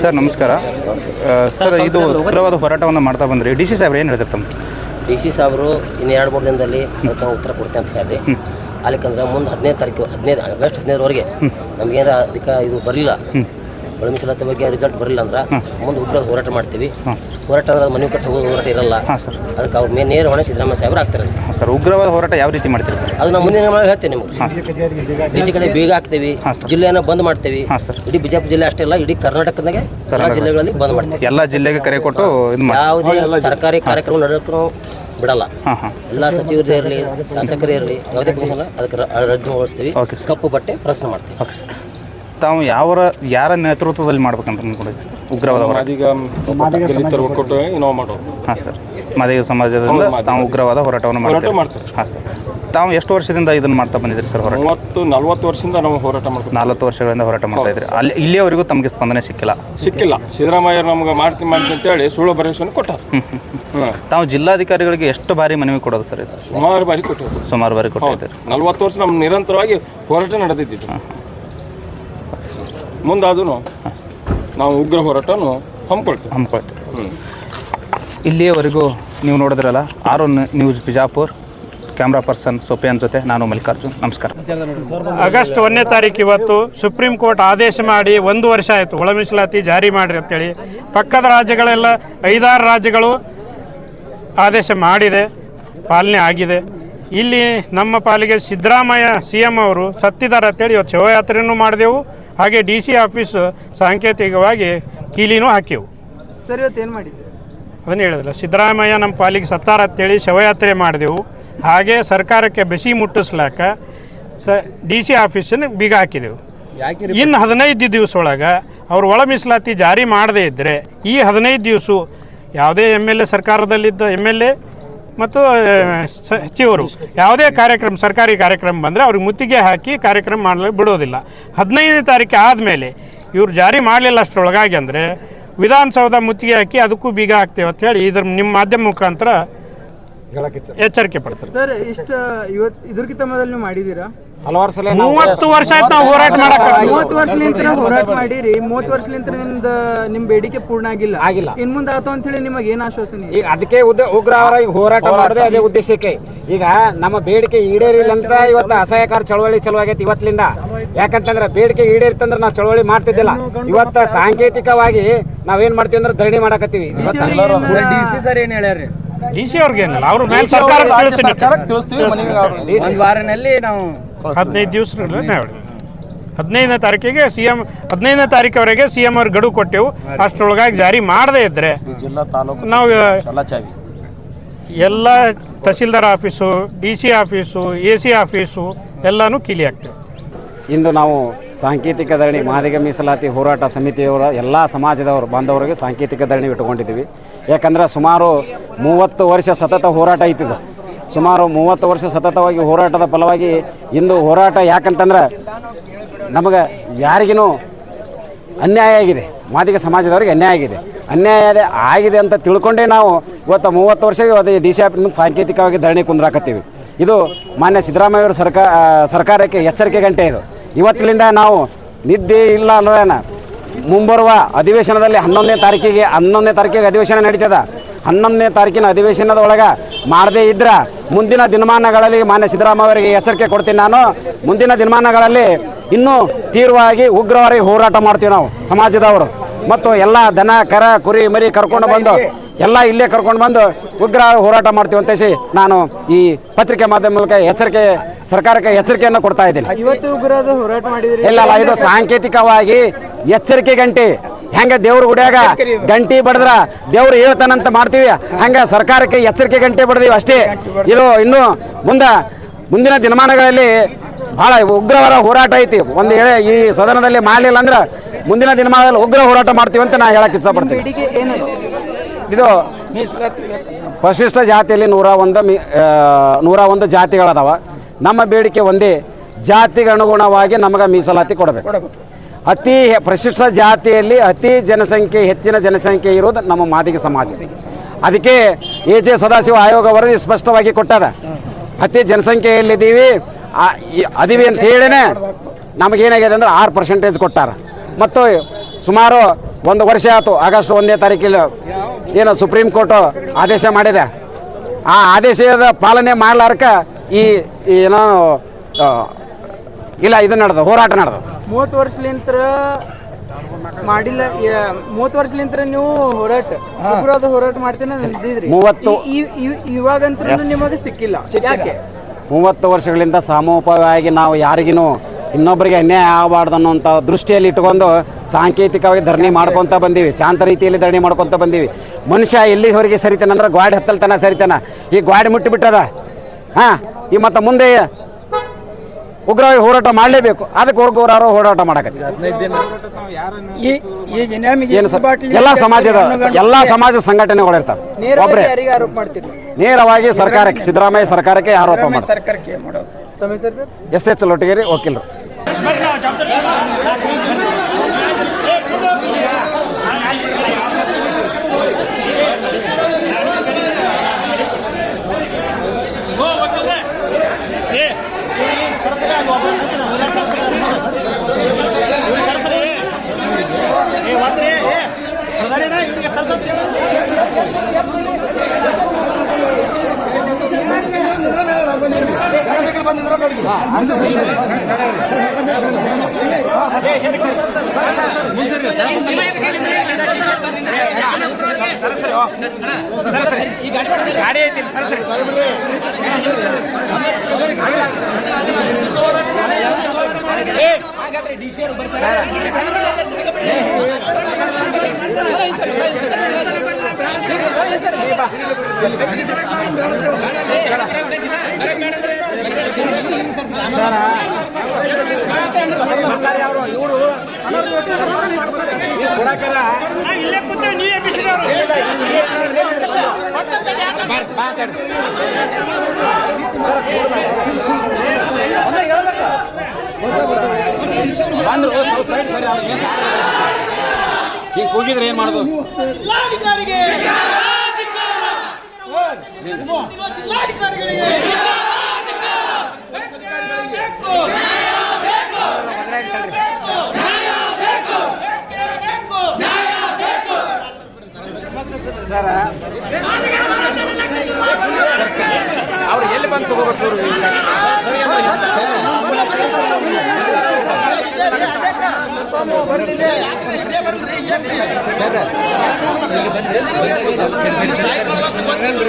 Sir ನಮಸ್ಕಾರ. Sir ಇದು ಉಗ್ರವಾದ ಹೋರಾಟವನ್ನು ಮಾಡ್ತಾ ಬಂದ್ರಿ. ಡಿ ಸಿ ಸಾಹೇಬ್ರು ಏನು ಹೇಳ್ತಾರೆ ತಮ್ಮ? ಡಿ ಸಿ ಸಾಹೇಬರು ಇನ್ನು ಎರಡು ಮೂರು ದಿನದಲ್ಲಿ ಅದಕ್ಕೆ ಉತ್ತರ ಕೊಡ್ತೇನೆ ಅಂತ ಹೇಳಿ ಅಲ್ಲಿಕಂದ್ರೆ ಮುಂದೆ ಹದಿನೈದು ತಾರೀಕು ಹದಿನೈದು ಆಗಸ್ಟ್ ಹದಿನೈದರವರೆಗೆ ನಮಗೇನು ಅದಕ್ಕೆ ಇದು ಬರಲಿಲ್ಲ. ಒಳ ಮೀಸಲಾತಿ ಬಗ್ಗೆ ರಿಸಲ್ಟ್ ಬರಲಿಲ್ಲ ಅಂದ್ರೆ ಮುಂದೆ ಉಗ್ರ ಹೋರಾಟ ಮಾಡ್ತೀವಿ. ಹೋರಾಟ ಅಂದ್ರೆ ಅದು ಮನೆ ಕಟ್ಟಿ ಹೋಗೋ ಹೋರಾಟ ಇರಲ್ಲ. ಸರ್. ಅದಕ್ಕೆ ಅವ್ರ ಮೇಲೆ ನೇರ ಹೊಣೆ ಸಿದ್ದರಾಮಯ್ಯ ಸಾಹೇಬ್ರು ಆಗ್ತಾರೆ ಸರ್ ಉಗ್ರವಾದ ಹೋರಾಟ ಯಾವ ರೀತಿ ಮಾಡ್ತೀರಿ ಸರ್? ಅದು ನಾವು ಮುಂದಿನ ಹೇಳ್ತೇನೆ ನಿಮ್ಗೆ. ಕಡೆ ಬೀಗ ಹಾಕ್ತೀವಿ. ಜಿಲ್ಲೆಯನ್ನು ಬಂದ್ ಮಾಡ್ತೀವಿ. ಇಡೀ ಬಿಜಾಪುರ ಜಿಲ್ಲೆ ಅಷ್ಟೇ ಅಲ್ಲ ಇಡೀ ಕರ್ನಾಟಕದಾಗೆ ಎಲ್ಲ ಜಿಲ್ಲೆಗಳಲ್ಲಿ ಬಂದ್ ಮಾಡ್ತೀವಿ. ಎಲ್ಲ ಜಿಲ್ಲೆಗೆ ಕರೆ ಕೊಟ್ಟು ಯಾವುದೇ ಸರ್ಕಾರಿ ಕಾರ್ಯಕ್ರಮ ನಡೆಯೋಕ್ಕೂ ಬಿಡಲ್ಲ. ಎಲ್ಲ ಸಚಿವರೇ ಇರಲಿ ಶಾಸಕರೇ ಇರಲಿ ಯಾವುದೇ ಅದಕ್ಕೆ ರ- ಓಡಿಸ್ತೀವಿ ಕಪ್ಪು ಬಟ್ಟೆ ಪ್ರಶ್ನೆ ಮಾಡ್ತೀವಿ. ತಾವು ಯಾವ ಯಾರ ನೇತೃತ್ವದಲ್ಲಿ ಮಾಡ್ಬೇಕಂತ ಅಂದ್ಕೊಂಡಿದ್ದೀವಿ ಸರ್? ಉಗ್ರವಾದ ಹೋರಾಟ. ಅದೀಗ ದಲಿತರ ಒಕ್ಕೂಟ ನಾವು ಮಾಡೋದು. ಹಾಂ ಸರ್. ಮಾದಿಗ ಸಮಾಜದಿಂದ ತಾವು ಉಗ್ರವಾದ ಹೋರಾಟವನ್ನು ಮಾಡ್ತೀವಿ ಮಾಡ್ತೀವಿ. ಹಾಂ ಸರ್. ತಾವು ಎಷ್ಟು ವರ್ಷದಿಂದ ಇದನ್ನು ಮಾಡ್ತಾ ಬಂದಿದ್ದೀರಿ ಸರ್ ಹೋರಾಟ? ಮೂವತ್ತು ನಲ್ವತ್ತು ವರ್ಷದಿಂದ ನಾವು ಹೋರಾಟ ಮಾಡ್ತೀವಿ. ನಾಲ್ವತ್ತು ವರ್ಷಗಳಿಂದ ಹೋರಾಟ ಮಾಡ್ತಾ ಇದ್ರಿ ಅಲ್ಲಿ ಇಲ್ಲಿಯವರೆಗೂ ತಮಗೆ ಸ್ಪಂದನೆ ಸಿಕ್ಕಿಲ್ಲ? ಸಿಕ್ಕಿಲ್ಲ. ಸಿದ್ದರಾಮಯ್ಯ ನಮ್ಗೆ ಮಾಡ್ತೀವಿ ಮಾಡ್ತೀವಿ ಅಂತೇಳಿ ಸುಳ್ಳು ಭರವಸೆಯನ್ನು ಕೊಟ್ಟಾರ. ಹ್ಞೂ ತಾವು ಜಿಲ್ಲಾಧಿಕಾರಿಗಳಿಗೆ ಎಷ್ಟು ಬಾರಿ ಮನವಿ ಕೊಡೋದು ಸರ್ ಇದು? ಸುಮಾರು ಬಾರಿ ಕೊಟ್ಟಿವಿ ಸುಮಾರು ಬಾರಿ ಕೊಟ್ಟಿದ್ದೀರಿ. ನಲ್ವತ್ತು ವರ್ಷ ನಮ್ಮ ನಿರಂತರವಾಗಿ ಹೋರಾಟ ನಡೆದಿದ್ದು ಮುಂದಾದೂ ನಾವು ಉಗ್ರ ಹೋರಾಟನು ಹಮ್ಮಿಕೊಳ್ತೀವಿ. ಹಮ್ಮಿಕೊಳ್ತೀವಿ. ಇಲ್ಲಿಯವರೆಗೂ ನೀವು ನೋಡಿದ್ರಲ್ಲ ಆರೋನ್ ನ್ಯೂಸ್ ಬಿಜಾಪುರ್. ಕ್ಯಾಮ್ರಾ ಪರ್ಸನ್ ಸೋಪಿಯಾನ್ ಜೊತೆ ನಾನು ಮಲ್ಲಿಕಾರ್ಜುನ್. ನಮಸ್ಕಾರ. ಆಗಸ್ಟ್ ಒಂದನೇ ತಾರೀಕು ಇವತ್ತು ಸುಪ್ರೀಂ ಕೋರ್ಟ್ ಆದೇಶ ಮಾಡಿ ಒಂದು ವರ್ಷ ಆಯಿತು. ಒಳ ಮೀಸಲಾತಿ ಜಾರಿ ಮಾಡಿರಿ ಅಂತೇಳಿ. ಪಕ್ಕದ ರಾಜ್ಯಗಳೆಲ್ಲ ಐದಾರು ರಾಜ್ಯಗಳು ಆದೇಶ ಮಾಡಿದೆ. ಪಾಲನೆ ಆಗಿದೆ. ಇಲ್ಲಿ ನಮ್ಮ ಪಾಲಿಗೆ ಸಿದ್ದರಾಮಯ್ಯ ಸಿ ಎಂ ಅವರು ಸತ್ತಿದ್ದಾರೆ ಅಂತೇಳಿ ಇವತ್ತು ಶವಯಾತ್ರೆನೂ ಮಾಡಿದೆವು. ಹಾಗೆ ಡಿ ಸಿ ಆಫೀಸ್ ಸಾಂಕೇತಿಕವಾಗಿ ಕೀಲಿನೂ ಹಾಕಿವು ಸರ್ ಇವತ್ತು ಏನು ಮಾಡಿದ್ದೆ ಅದನ್ನು ಹೇಳಿದ್ರಲ್ಲ ಸಿದ್ದರಾಮಯ್ಯ ನಮ್ಮ ಪಾಲಿಗೆ ಸತ್ತಾರ ಅಂತೇಳಿ ಶವಯಾತ್ರೆ ಮಾಡಿದೆವು. ಹಾಗೆ ಸರ್ಕಾರಕ್ಕೆ ಬಿಸಿ ಮುಟ್ಟಿಸ್ಲಾಕ ಸ ಡಿ ಸಿ ಆಫೀಸನ್ನು ಬೀಗ ಹಾಕಿದೆವು. ಇನ್ನು ಹದಿನೈದು ದಿವಸ ಒಳಗೆ ಅವ್ರು ಒಳ ಮೀಸಲಾತಿ ಜಾರಿ ಮಾಡದೇ ಇದ್ದರೆ ಈ ಹದಿನೈದು ದಿವಸ ಯಾವುದೇ ಎಂ ಎಲ್ ಎ ಸರ್ಕಾರದಲ್ಲಿದ್ದ ಎಂ ಎಲ್ ಎ ಮತ್ತು ಸಚಿವರು ಯಾವುದೇ ಕಾರ್ಯಕ್ರಮ ಸರ್ಕಾರಿ ಕಾರ್ಯಕ್ರಮ ಬಂದರೆ ಅವ್ರಿಗೆ ಮುತ್ತಿಗೆ ಹಾಕಿ ಕಾರ್ಯಕ್ರಮ ಮಾಡಲು ಬಿಡೋದಿಲ್ಲ. ಹದಿನೈದನೇ ತಾರೀಕು ಆದಮೇಲೆ ಇವ್ರು ಜಾರಿ ಮಾಡಲಿಲ್ಲ ಅಷ್ಟರೊಳಗಾಗಿ ಅಂದರೆ ವಿಧಾನಸೌಧ ಮುತ್ತಿಗೆ ಹಾಕಿ ಅದಕ್ಕೂ ಬೀಗ ಹಾಕ್ತೇವೆ ಅಂತ ಹೇಳಿ ಇದ್ರ ನಿಮ್ಮ ಮಾಧ್ಯಮ ಮುಖಾಂತರ ಎಚ್ಚರಿಕೆ ಪಡ್ತಾರೆ. ಸರ್ ಇಷ್ಟು ಇವತ್ತು ಇದ್ರಕ್ಕಿಂತ ಮೊದಲು ನೀವು ಮಾಡಿದ್ದೀರಾ? ಹಲವಾರು ಸಲ ಮೂವತ್ತು ವರ್ಷ ಆಯ್ತು ನಾವು ಹೋರಾಟ ಮಾಡಕ್ ಮೂವತ್ತು ವರ್ಷಲಿಂತ್ರ ಹೋರಾಟ ಮಾಡಿರಿ ಮೂವತ್ತು ವರ್ಷಲಿಂತ್ರ ನಿಮ್ದ ನಿಮ್ ಬೇಡಿಕೆ ಪೂರ್ಣ ಆಗಿಲ್ಲ. ಆಗಿಲ್ಲ. ಇನ್ ಮುಂದೆ ಆತು ಅಂತ ಹೇಳಿ ನಿಮಗೆ ಏನ್ ಆಶ್ವಾಸನೆ ಇದೆ? ಈಗ ಅದಕ್ಕೆ ಉದ್ದ ಉಗ್ರ ಅವರ ಈಗ ಹೋರಾಟ ಮಾಡದೆ ಅದೇ ಉದ್ದೇಶಕ್ಕೆ. ಈಗ ನಮ್ಮ ಬೇಡಿಕೆ ಈಡೇರಿಲ್ಲ ಅಂತ ಇವತ್ತು ಅಸಹ್ಯಕಾರ ಚಳವಳಿ ಚಲೋ ಆಗೈತಿ ಇವತ್ತಿನಿಂದ ಯಾಕಂತಂದ್ರೆ ಬೇಡಿಕೆ ಈಡೇರಿತಂದ್ರೆ ನಾವು ಚಳವಳಿ ಮಾಡ್ತಿದ್ದಿಲ್ಲ. ಇವತ್ತ ಸಾಂಕೇತಿಕವಾಗಿ ನಾವೇನ್ ಮಾಡ್ತೀವಿ ಅಂದ್ರೆ ಧರಣಿ ಮಾಡಕತ್ತೀವಿ. ಡಿ ಸಿ ಅವ್ರಿಗೆ ಅವ್ರ ಮೇಲೆ ಸರ್ಕಾರ ವಾರನಲ್ಲಿ ನಾವು ಹದಿನೈದು ದಿವಸ ಹದಿನೈದನೇ ತಾರೀಕಿಗೆ ಸಿ ಎಂ ಹದಿನೈದನೇ ತಾರೀಕವರೆಗೆ ಸಿ ಎಂ ಅವ್ರಿಗೆ ಗಡುವು ಕೊಟ್ಟೆವು. ಅಷ್ಟರೊಳಗಾಗಿ ಜಾರಿ ಮಾಡದೇ ಇದ್ದರೆ ನಾವು ಎಲ್ಲ tehsildar office D C office A C office ಎಲ್ಲನೂ ಕೀಲಿ ಆಗ್ತೇವೆ. ಇಂದು ನಾವು ಸಾಂಕೇತಿಕ ಧರಣಿ ಮಾದಿಗ ಮೀಸಲಾತಿ ಹೋರಾಟ ಸಮಿತಿಯವರ ಎಲ್ಲ ಸಮಾಜದವರು ಬಾಂಧವರಿಗೆ ಸಾಂಕೇತಿಕ ಧರಣಿ ಇಟ್ಟುಕೊಂಡಿದ್ದೀವಿ. ಯಾಕಂದ್ರೆ ಸುಮಾರು ಮೂವತ್ತು ವರ್ಷ ಸತತ ಹೋರಾಟ ಐತಿದು ಸುಮಾರು ಮೂವತ್ತು ವರ್ಷ ಸತತವಾಗಿ ಹೋರಾಟದ ಫಲವಾಗಿ ಇಂದು ಹೋರಾಟ ಯಾಕಂತಂದ್ರೆ ನಮಗೆ ಯಾರಿಗೂ ಅನ್ಯಾಯ ಆಗಿದೆ. ಮಾದಿಗ ಸಮಾಜದವರಿಗೆ ಅನ್ಯಾಯ ಆಗಿದೆ. ಅನ್ಯಾಯ ಆಗಿದೆ ಅಂತ ತಿಳ್ಕೊಂಡೇ ನಾವು ಇವತ್ತು ಮೂವತ್ತು ವರ್ಷ ಅದು ಡಿ ಸಿ ಆಫ್ ಸಾಂಕೇತಿಕವಾಗಿ ಧರಣಿ ಕುಂದ್ರಾಕತ್ತೀವಿ. ಇದು ಮಾನ್ಯ ಸಿದ್ದರಾಮಯ್ಯವರ ಸರ್ಕಾರ ಸರ್ಕಾರಕ್ಕೆ ಎಚ್ಚರಿಕೆ ಗಂಟೆ ಇದು. ಇವತ್ತಿನಿಂದ ನಾವು ನಿದ್ದೆ ಇಲ್ಲ ಅನ್ನೋದೇನ. ಮುಂಬರುವ ಅಧಿವೇಶನದಲ್ಲಿ ಹನ್ನೊಂದನೇ ತಾರೀಕಿಗೆ ಹನ್ನೊಂದನೇ ತಾರೀಕಿಗೆ ಅಧಿವೇಶನ ನಡೀತದ. ಹನ್ನೊಂದನೇ ತಾರೀಕಿನ ಅಧಿವೇಶನದ ಒಳಗೆ ಮಾಡದೇ ಇದ್ರೆ ಮುಂದಿನ ದಿನಮಾನಗಳಲ್ಲಿ ಮಾನ್ಯ ಸಿದ್ದರಾಮಯ್ಯ ಅವರಿಗೆ ಎಚ್ಚರಿಕೆ ಕೊಡ್ತೀನಿ ನಾನು. ಮುಂದಿನ ದಿನಮಾನಗಳಲ್ಲಿ ಇನ್ನೂ ತೀವ್ರವಾಗಿ ಉಗ್ರವಾಗಿ ಹೋರಾಟ ಮಾಡ್ತೀವಿ ನಾವು ಸಮಾಜದವರು. ಮತ್ತು ಎಲ್ಲ ದನ ಕರ ಕುರಿ ಮರಿ ಕರ್ಕೊಂಡು ಬಂದು ಎಲ್ಲ ಇಲ್ಲೇ ಕರ್ಕೊಂಡು ಬಂದು ಉಗ್ರ ಹೋರಾಟ ಮಾಡ್ತೀವಿ ಅಂತ ನಾನು ಈ ಪತ್ರಿಕೆ ಮಾಧ್ಯಮ ಮೂಲಕ ಎಚ್ಚರಿಕೆ ಸರ್ಕಾರಕ್ಕೆ ಎಚ್ಚರಿಕೆಯನ್ನು ಕೊಡ್ತಾ ಇದ್ದೀನಿ. ಇಲ್ಲ ಇದು ಸಾಂಕೇತಿಕವಾಗಿ ಎಚ್ಚರಿಕೆ ಗಂಟೆ. ಹೆಂಗ ದೇವ್ರ ಗುಡಿಯಾಗ ಗಂಟಿ ಬಡದ್ರ ದೇವ್ರು ಹೇಳ್ತಾನಂತ ಮಾಡ್ತೀವಿ. ಹಂಗ ಸರ್ಕಾರಕ್ಕೆ ಎಚ್ಚರಿಕೆ ಗಂಟೆ ಬಡದೀವಿ ಅಷ್ಟೇ. ಇದು ಇನ್ನು ಮುಂದ ಮುಂದಿನ ದಿನಮಾನಗಳಲ್ಲಿ ಬಹಳ ಉಗ್ರವರ ಹೋರಾಟ ಐತಿ. ಒಂದು ಹೇಳಿ ಈ ಸದನದಲ್ಲಿ ಮಾಡಲಿಲ್ಲ ಅಂದ್ರೆ ಮುಂದಿನ ದಿನಮಾನದಲ್ಲಿ ಉಗ್ರ ಹೋರಾಟ ಮಾಡ್ತೀವಿ ಅಂತ ನಾ ಹೇಳಕ್ ಇಷ್ಟಪಡ್ತೀನಿ. ಇದು ಪರಿಶಿಷ್ಟ ಜಾತಿಯಲ್ಲಿ ನೂರ ಒಂದು ಮಿ ನೂರ ಒಂದು ಜಾತಿಗಳದಾವ. ನಮ್ಮ ಬೇಡಿಕೆ ಒಂದೇ ಜಾತಿಗೆ ಅನುಗುಣವಾಗಿ ನಮಗೆ ಮೀಸಲಾತಿ ಕೊಡಬೇಕು. ಅತಿ ಪ್ರಶಿಷ್ಟ ಜಾತಿಯಲ್ಲಿ ಅತಿ ಜನಸಂಖ್ಯೆ, ಹೆಚ್ಚಿನ ಜನಸಂಖ್ಯೆ ಇರೋದು ನಮ್ಮ ಮಾದಿಗ ಸಮಾಜ. ಅದಕ್ಕೆ ಎ ಜೆ ಸದಾಶಿವ ಆಯೋಗ ವರದಿ ಸ್ಪಷ್ಟವಾಗಿ ಕೊಟ್ಟದ. ಅತಿ ಜನಸಂಖ್ಯೆಯಲ್ಲಿದ್ದೀವಿ ಅದೀವಿ ಅಂತ ಹೇಳಿನೇ ನಮಗೇನಾಗಿದೆ ಅಂದ್ರೆ ಆರು ಪರ್ಸೆಂಟೇಜ್ ಕೊಟ್ಟಾರ. ಮತ್ತು ಸುಮಾರು ಒಂದು ವರ್ಷ ಆಯಿತು ಆಗಸ್ಟ್ ಒಂದನೇ ತಾರೀಕಿಲ್ಲ ಏನು ಸುಪ್ರೀಂ ಕೋರ್ಟು ಆದೇಶ ಮಾಡಿದೆ. ಆ ಆದೇಶದ ಪಾಲನೆ ಮಾಡ್ಲಾರ್ಕ ಈ ಏನೋ ಇಲ್ಲ, ಇದು ನಡೆದ ಹೋರಾಟ ನಡೆದ ಮೂವತ್ತು ವರ್ಷಲಿಂತ್ರ ಮಾಡಿಲ್ಲ ಮೂವತ್ತು ವರ್ಷಲಿಂತ ನೀವು ಹೋರಾಟ ಉಗ್ರವಾದ ಹೋರಾಟ ಮಾಡ್ತೇನೆ ಮೂವತ್ತು- ಇವಾಗಂತೂ ನಿಮಗೆ ಸಿಕ್ಕಿಲ್ಲ. ಯಾಕೆ? ಮೂವತ್ತು ವರ್ಷಗಳಿಂದ ಸಮೋಪವಾಗಿ ನಾವು ಯಾರಿಗಿನೂ ಇನ್ನೊಬ್ಬರಿಗೆ ಅನ್ಯಾಯ ಆಗಬಾರ್ದು ಅನ್ನೋಂಥ ದೃಷ್ಟಿಯಲ್ಲಿ ಇಟ್ಕೊಂಡು ಸಾಂಕೇತಿಕವಾಗಿ ಧರಣಿ ಮಾಡ್ಕೊತ ಬಂದೀವಿ. ಶಾಂತ ರೀತಿಯಲ್ಲಿ ಧರಣಿ ಮಾಡ್ಕೊತ ಬಂದೀವಿ. ಮನುಷ್ಯ ಎಲ್ಲಿವರೆಗೆ ಸರಿತಾನೆ ಅಂದ್ರೆ ಗಾಡಿ ಹತ್ತಲ್ತನ ಸರಿತಾನ. ಈ ಗಾಡಿ ಮುಟ್ಟಿಬಿಟ್ಟದ ಹಾಂ ಈ ಮತ್ತು ಮುಂದೆ ಉಗ್ರವಾಗಿ ಹೋರಾಟ ಮಾಡಲೇಬೇಕು. ಅದಕ್ಕೆ ಹೊರಗೋರಾರು ಹೋರಾಟ ಮಾಡಕತ್ತಿ. ಏನು ಸರ್? ಎಲ್ಲ ಸಮಾಜದ ಎಲ್ಲ ಸಮಾಜ ಸಂಘಟನೆಗಳಿರ್ತಾವೆ ನೇರವಾಗಿ ಸರ್ಕಾರಕ್ಕೆ ಸಿದ್ದರಾಮಯ್ಯ ಸರ್ಕಾರಕ್ಕೆ ಆರೋಪ ಮಾಡ್ತೀರಿ. ನೇರವಾಗಿ ಸರ್ಕಾರಕ್ಕೆ ಸಿದ್ದರಾಮಯ್ಯ ಸರ್ಕಾರಕ್ಕೆ ಆರೋಪ ಮಾಡ್ತಾರೆ ಸರ್ಕಾರಕ್ಕೆ ಮಾಡೋದು ತಮ್ಮ ಹೆಸರು ಸರ್ ಎಸ್ ಎಚ್ ಸರಿ ವಕೀಲರು ಈಗ ಕೂಗಿದ್ರೆ ಏನು ಮಾಡೋದು? ಅವ್ರು ಎಲ್ಲಿ ಬಂದು ತಗೋಬೇಕು ಬರ್ರಿ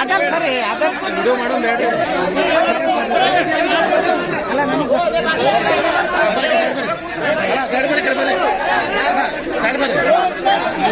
ಅಡಲ್ ಸರಿ ಅಡಲ್ ವಿಡಿಯೋ ಮಾಡೋ ಬೇಡ.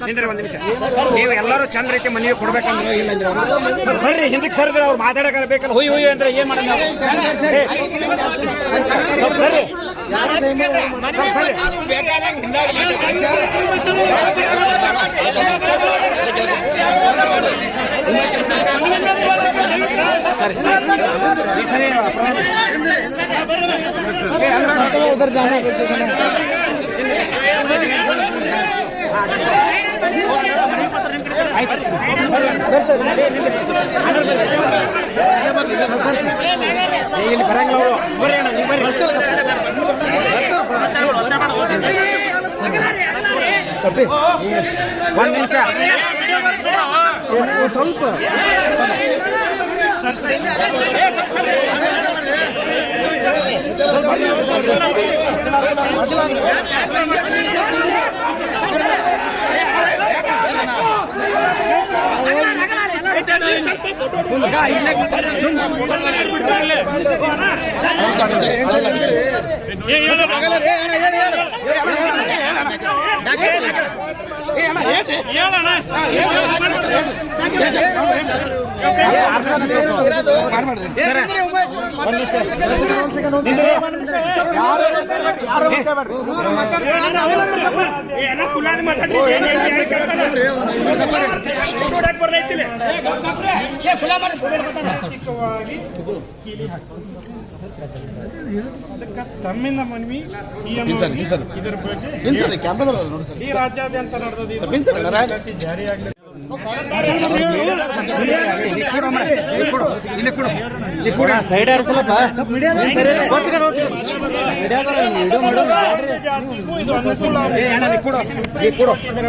ನಿಂದ್ರೆ ಒಂದು ನಿಮಿಷ. ನೀವು ಎಲ್ಲರೂ ಚಂದ ರೀತಿ ಮನವಿ ಕೊಡ್ಬೇಕಂದ್ರೆ ಇಲ್ಲ ಅಂದ್ರೆ ಮತ್ತ್ ಸರ್ರಿ ಹಿಂದಕ್ಕೆ ಸರಿದ್ರೆ ಅವ್ರು ಮಾತಾಡಕ ಬೇಕಲ್ಲ ಹುಯ್ ಹುಯ್ ಅಂದ್ರೆ ಏನ್ ಮಾಡೋದು ನಾವು? ಏ, ಇಲ್ಲಿ ಬರಂಗಿಲ್ಲ ಅವರು ಬರ್ರಿ ಅಣ್ಣ ನೀವು ಬರ್ರಿ ತಪ್ಪಿ ನಿಮಿಷ ಸ್ವಲ್ಪ ಹೇಳಣ್ಣ ಅದಕ್ಕೆ ತಮ್ಮಿಂದ ಮನವಿ ಸಿಎಂ ಇದರ ಬಗ್ಗೆ ಈ ರಾಜ್ಯಾದ್ಯಂತ ನಡೆದ ಜಾರಿಯಾಗಲಿ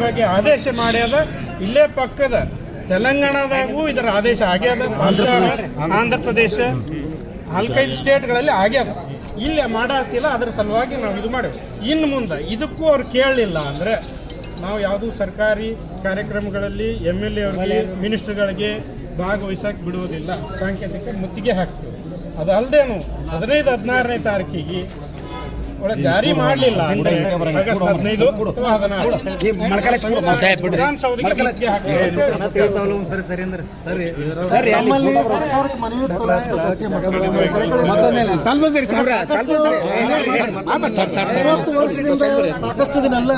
ಬಗ್ಗೆ ಆದೇಶ ಮಾಡ್ಯದ ಇಲ್ಲೇ ಪಕ್ಕದ ತೆಲಂಗಾಣದಾಗೂ ಇದರ ಆದೇಶ ಆಗ್ಯದ ಆಂಧ್ರ ಪ್ರದೇಶ ನಾಲ್ಕೈದು ಸ್ಟೇಟ್ಗಳಲ್ಲಿ ಆಗ್ಯದ ಇಲ್ಲೇ ಮಾಡತ್ತಿಲ್ಲ ಅದ್ರ ಸಲುವಾಗಿ ನಾವು ಇದು ಮಾಡೇವು. ಇನ್ನು ಮುಂದೆ ಇದಕ್ಕೂ ಅವ್ರು ಕೇಳಲಿಲ್ಲ ಅಂದ್ರೆ ನಾವು ಯಾವುದೂ ಸರ್ಕಾರಿ ಕಾರ್ಯಕ್ರಮಗಳಲ್ಲಿ ಎಂ ಎಲ್ ಎ ಅವರಿಗೆ ಮಿನಿಸ್ಟರ್ಗಳಿಗೆ ಭಾಗವಹಿಸಕ್ಕೆ ಬಿಡುವುದಿಲ್ಲ. ಸಾಂಕೇತಿಕ ಮುತ್ತಿಗೆ ಹಾಕ್ತೀವಿ. ಅದಲ್ಲದೇನು ಹದಿನೈದು ಹದಿನಾರನೇ ತಾರೀಕಿಗೆ ಜಾರಿ ಮಾಡಲಿಲ್ಲ. ಸಾಕಷ್ಟು ದಿನ ಅಲ್ಲ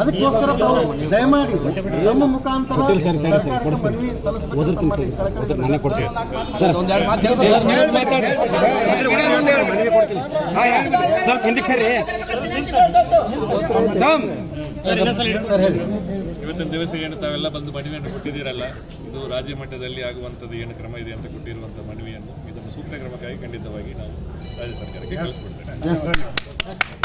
ಅದಕ್ಕೋಸ್ಕರ ದಯಮಾಡಿ ನಿಮ್ಮ ಮುಖಾಂತರ ಕೊಡ್ತೀವಿ ಸರ್ ಸ್ವಲ್ಪ ಹಿಂದಕ್ಕೆ ಸರಿ. ಇವತ್ತಿನ ದಿವಸ ಏನು ತಾವೆಲ್ಲ ಬಂದು ಮನವಿಯನ್ನು ಕೊಟ್ಟಿದ್ದೀರಲ್ಲ? ಇದು ರಾಜ್ಯ ಮಟ್ಟದಲ್ಲಿ ಆಗುವಂಥದ್ದು ಏನು ಕ್ರಮ ಇದೆ ಅಂತ ಕೊಟ್ಟಿರುವಂಥ ಮನವಿಯನ್ನು ಇದನ್ನು ಸೂಕ್ತ ಕ್ರಮಕ್ಕಾಗಿ ಖಂಡಿತವಾಗಿ ನಾವು ರಾಜ್ಯ ಸರ್ಕಾರಕ್ಕೆ ಕಳಿಸ್ಕೊಡ್ತೇವೆ